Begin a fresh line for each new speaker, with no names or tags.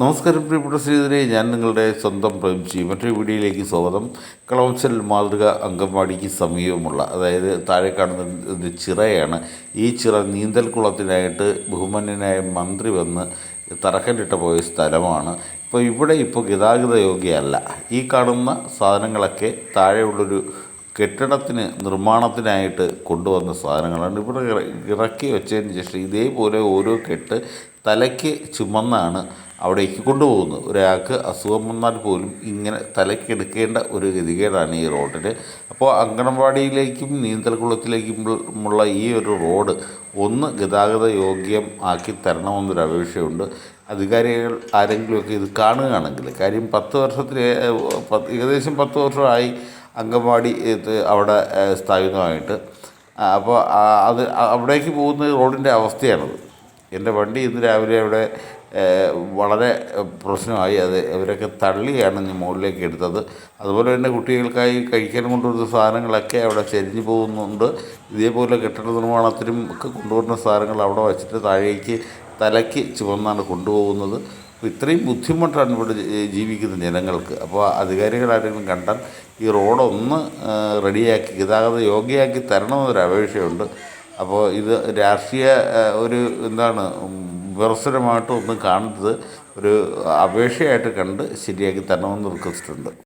നമസ്കാരം പ്രിയപ്പെട്ട ശ്രീധരെ ഞാൻ നിങ്ങളുടെ സ്വന്തം പ്രേംജി. മറ്റൊരു വീഡിയോയിലേക്ക് സ്വാഗതം. കളവംശൽ മാതൃക അംഗൻവാടിക്ക് സമീപമുള്ള അതായത് താഴെ കാണുന്ന ചിറയാണ്. ഈ ചിറ നീന്തൽ കുളത്തിനായിട്ട് ബഹുമാന്യനായ മന്ത്രി വന്ന് തറക്കല്ലിട്ട് പോയ സ്ഥലമാണ്. ഇപ്പോൾ ഇവിടെ ഇപ്പോൾ ഗതാഗത യോഗ്യമല്ല ഈ കാണുന്ന സാധനങ്ങളൊക്കെ താഴെയുള്ളൊരു കെട്ടിടത്തിന് നിർമ്മാണത്തിനായിട്ട് കൊണ്ടുവന്ന സാധനങ്ങളാണ്. ഇവിടെ ഇറക്കി വെച്ചതിന് ശേഷം ഇതേപോലെ ഓരോ കെട്ട് തലയ്ക്ക് ചുമന്നാണ് അവിടേക്ക് കൊണ്ടുപോകുന്നത് ഒരാൾക്ക് അസുഖം വന്നാൽ പോലും ഇങ്ങനെ തലയ്ക്ക് എടുക്കേണ്ട ഒരു ഗതികേടാണ് ഈ റോഡിൽ അപ്പോൾ അങ്കണവാടിയിലേക്കും നീന്തൽക്കുളത്തിലേക്കും ഉള്ള ഈ ഒരു റോഡ് ഒന്ന് ഗതാഗത യോഗ്യം ആക്കി തരണമെന്നൊരു അപേക്ഷയുണ്ട്. അധികാരികൾ ആരെങ്കിലുമൊക്കെ ഇത് കാണുകയാണെങ്കിൽ കാര്യം പത്ത് വർഷത്തിൽ ഏകദേശം പത്ത് വർഷമായി അങ്കൻവാടി അവിടെ സ്ഥാപിതമായിട്ട്. അപ്പോൾ അത് അവിടേക്ക് പോകുന്ന റോഡിന്റെ അവസ്ഥയാണത്. എന്റെ വണ്ടി ഇന്ന് രാവിലെ അവിടെ വളരെ പ്രശ്നമായി. അത് ഇവരൊക്കെ തള്ളിയാണ് ഞാൻ മുകളിലേക്ക് എടുത്തത്. അതുപോലെ തന്നെ കുട്ടികൾക്കായി കഴിക്കാൻ കൊണ്ടുവരുന്ന സാധനങ്ങളൊക്കെ അവിടെ ചെരിഞ്ഞു പോകുന്നുണ്ട്. ഇതേപോലെ കെട്ടിട നിർമ്മാണത്തിനും ഒക്കെ കൊണ്ടുവരുന്ന സാധനങ്ങൾ അവിടെ വച്ചിട്ട് താഴേക്ക് തലയ്ക്ക് ചുവന്നാണ് കൊണ്ടുപോകുന്നത്. അപ്പോൾ ഇത്രയും ബുദ്ധിമുട്ടാണ് ഇവിടെ ജീവിക്കുന്ന ജനങ്ങൾക്ക്. അപ്പോൾ അധികാരികൾ ആരെങ്കിലും കണ്ടാൽ ഈ റോഡൊന്ന് റെഡിയാക്കി ഗതാഗത യോഗ്യയാക്കി തരണമെന്നൊരു അപേക്ഷയുണ്ട്. അപ്പോൾ ഇത് രാഷ്ട്രീയ ഒരു എന്താണ് വിമർശനമായിട്ടൊന്നും കാണരുത്. ഒരു അപേക്ഷയായിട്ട് കണ്ട് ശരിയാക്കി തരണമെന്ന് റിക്വസ്റ്റ് ഉണ്ട്.